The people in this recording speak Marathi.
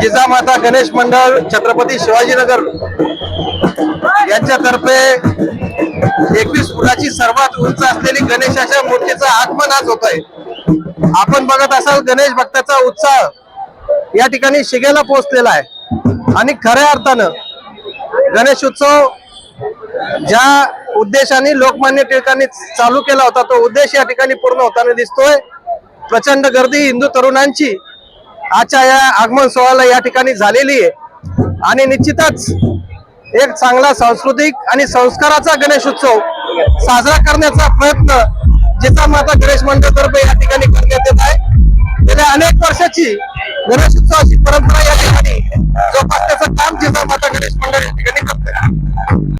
जिजामाता गणेश मंडळ छत्रपती शिवाजीनगर. यांच्यातर्फे एकवीस फुटाची सर्वात उंच असलेली गणेशाच्या मूर्तीचं आगमन आज होत आहे आपण बघत असाल गणेश भक्ताचा उत्साह या ठिकाणी शिगेला पोहोचलेला आहे. आणि खऱ्या अर्थानं गणेश उत्सव ज्या उद्देशाने लोकमान्य टिळकांनी चालू केला होता तो उद्देश या ठिकाणी पूर्ण होताना दिसतोय. प्रचंड गर्दी हिंदू तरुणांची आजच्या या आगमन सोहळ्याला या ठिकाणी झालेली आहे. आणि निश्चितच एक चांगला सांस्कृतिक आणि संस्काराचा गणेश उत्सव साजरा करण्याचा प्रयत्न जिचा माता गणेश मंडळतर्फे या ठिकाणी करण्यात येत आहे. गेल्या अनेक वर्षाची गणेश उत्सवाची परंपरा या ठिकाणी